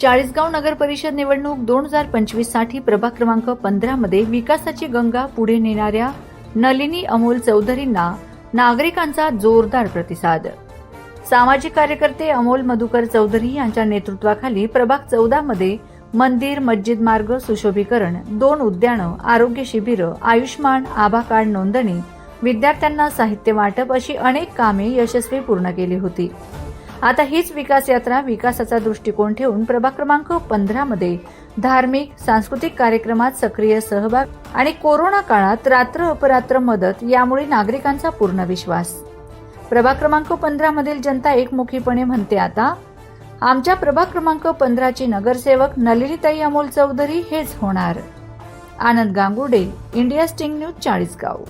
चाळीसगाव नगर परिषद निवडणूक दोन हजार पंचवीससाठी प्रभाग क्रमांक पंधरा मध्ये विकासाची गंगा पुढे नेणाऱ्या नलिनी अमोल चौधरींना नागरिकांचा जोरदार प्रतिसाद. सामाजिक कार्यकर्ते अमोल मधुकर चौधरी यांच्या नेतृत्वाखाली प्रभाग चौदा मध्ये मंदिर मस्जिद मार्ग सुशोभीकरण दोन उद्यानं आरोग्य शिबिरं आयुष्मान आभा कार्ड नोंदणी विद्यार्थ्यांना साहित्य वाटप अशी अनेक कामे यशस्वी पूर्ण केली होती. आता हीच विकास यात्रा विकासाचा दृष्टिकोन ठेवून प्रभाग क्रमांक पंधरा मध्ये धार्मिक सांस्कृतिक कार्यक्रमात सक्रिय सहभाग आणि कोरोना काळात रात्र अपरात्र मदत यामुळे नागरिकांचा पूर्ण विश्वास. प्रभाग क्रमांक पंधरा मधील जनता एकमुखीपणे म्हणते आता आमच्या प्रभाग क्रमांक पंधराची नगरसेवक नलिनीताई अमोल चौधरी हेच होणार. Anand Gangude India sting news Chalisgaon.